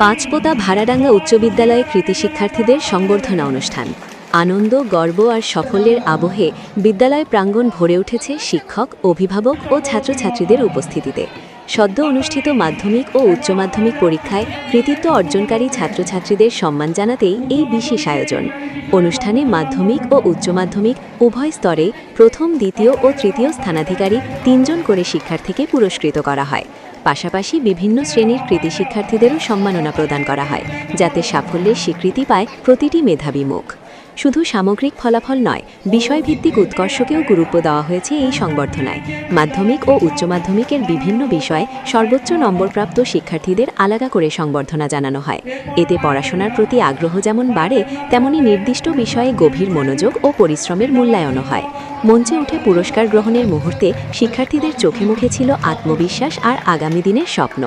পাঁচপোতা ভাড়াডাঙ্গা উচ্চ বিদ্যালয়ে কৃতি শিক্ষার্থীদের সংবর্ধনা অনুষ্ঠান। আনন্দ, গর্ব আর সাফল্যের আবহে বিদ্যালয় প্রাঙ্গণ ভরে উঠেছে শিক্ষক, অভিভাবক ও ছাত্রছাত্রীদের উপস্থিতিতে। সদ্য অনুষ্ঠিত মাধ্যমিক ও উচ্চ মাধ্যমিক পরীক্ষায় কৃতিত্ব অর্জনকারী ছাত্রছাত্রীদের সম্মান জানাতেই এই বিশেষ আয়োজন। অনুষ্ঠানে মাধ্যমিক ও উচ্চ মাধ্যমিক উভয় স্তরে প্রথম, দ্বিতীয় ও তৃতীয় স্থানাধিকারী তিনজন করে শিক্ষার্থীকে পুরস্কৃত করা হয়। পাশাপাশি বিভিন্ন শ্রেণির কৃতি শিক্ষার্থীদেরও সম্মাননা প্রদান করা হয়, যাতে সাফল্যের স্বীকৃতি পায় প্রতিটি মেধাবী মুখ। শুধু সামগ্রিক ফলাফল নয়, বিষয়ভিত্তিক উৎকর্ষকেও গুরুত্ব দেওয়া হয়েছে এই সংবর্ধনায়। মাধ্যমিক ও উচ্চ মাধ্যমিকের বিভিন্ন বিষয়ে সর্বোচ্চ নম্বরপ্রাপ্ত শিক্ষার্থীদের আলাদা করে সংবর্ধনা জানানো হয়। এতে পড়াশোনার প্রতি আগ্রহ যেমন বাড়ে, তেমনি নির্দিষ্ট বিষয়ে গভীর মনোযোগ ও পরিশ্রমের মূল্যায়নও হয়। মঞ্চে উঠে পুরস্কার গ্রহণের মুহূর্তে শিক্ষার্থীদের চোখে মুখে ছিল আত্মবিশ্বাস আর আগামী দিনের স্বপ্ন।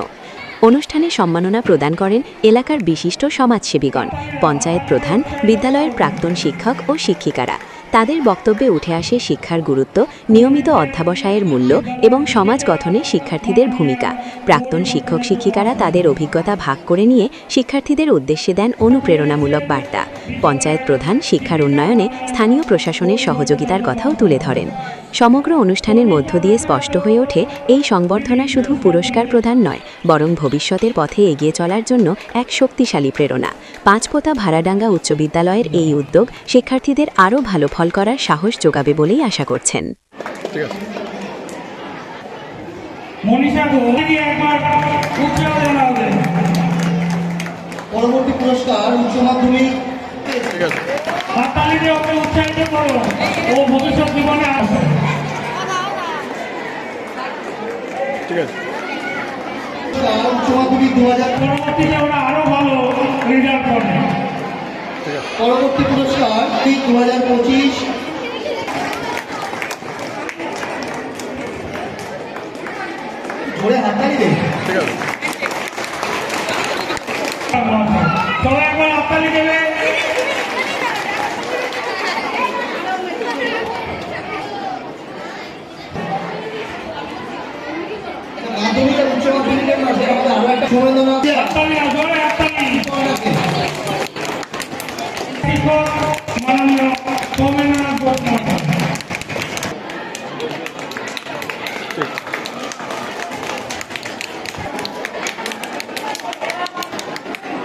অনুষ্ঠানে সম্মাননা প্রদান করেন এলাকার বিশিষ্ট সমাজসেবীগণ, পঞ্চায়েত প্রধান, বিদ্যালয়ের প্রাক্তন শিক্ষক ও শিক্ষিকারা। তাদের বক্তব্যে উঠে আসে শিক্ষার গুরুত্ব, নিয়মিত অধ্যাবসায়ের মূল্য এবং সমাজ গঠনে শিক্ষার্থীদের ভূমিকা। প্রাক্তন শিক্ষক শিক্ষিকারা তাদের অভিজ্ঞতা ভাগ করে নিয়ে শিক্ষার্থীদের উদ্দেশ্যে দেন অনুপ্রেরণামূলক বার্তা। পঞ্চায়েত প্রধান শিক্ষার উন্নয়নে স্থানীয় প্রশাসনের সহযোগিতার কথাও তুলে ধরেন। সমগ্র অনুষ্ঠানের মধ্য দিয়ে স্পষ্ট হয়ে ওঠে, এই সংবর্ধনা শুধু পুরস্কার প্রদান নয়, বরং ভবিষ্যতের পথে এগিয়ে চলার জন্য এক শক্তিশালী প্রেরণা। পাঁচপোতা ভাড়াডাঙ্গা উচ্চ বিদ্যালয়ের এই উদ্যোগ শিক্ষার্থীদের আরও ভালো ফল করার সাহস যোগাবে বলেই আশা করছেন। ঠিক আছে। মনীষা ঘোষকে একবার উৎসাহ জানাবেন পরবর্তী পুরস্কার উচ্চ মাধ্যমিক। ঠিক আছে। হাততালি দিয়ে ওকে উৎসাহিত করো। ও ভবিষ্যৎ জীবনে ঠিক আছে। উচ্চ মাধ্যমিক দু হাজার পরবর্তীতে ওরা আরও ভালো রেজাল্ট পরবর্তী পুরস্কার দু হাজার পঁচিশ। ধরে হাততালি দেবে ঠিক আছে সবাই একবার হাততালি দেবে। মাধ্যমিক উচ্চ মাধ্যমিকের মাঝে আমাদের আরও একটা সম্মাননা আছে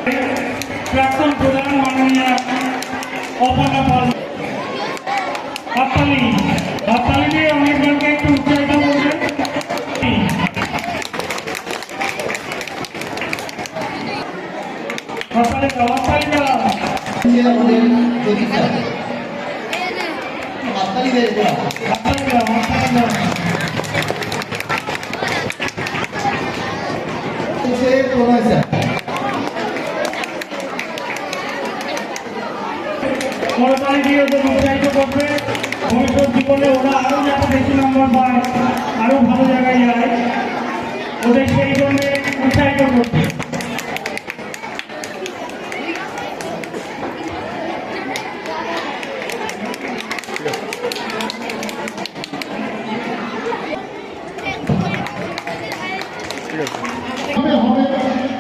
প্রাক্তন প্রধান মাননীয় অপর্ণা পাল। হাততালি হাততালি দিয়ে অনেকজনকে একটু উৎসাহিত করবেন। হাততালি হাততালি দাও যে আমাদের প্রদীপ স্যার হাততালি এবার। হাততালি দাও হাততালি দাও হচ্ছে প্রণয় দিয়ে ওদের উৎসাহিত করবে। ওরা আরও বেশি নম্বর পায় আরও ভালো জায়গায় যায়। ওদের সেই জন্য উৎসাহিত করবে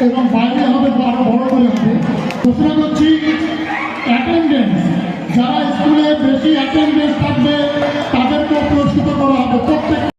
এবং বাইরে হবে আরও বড় করে হবে। ঘোষণা করছি অ্যাটেন্ডেন্স যারা স্কুলে বেশি অ্যাটেন্ডেন্স থাকবে তাদেরকেও পুরস্কৃত করা হবে। প্রত্যেক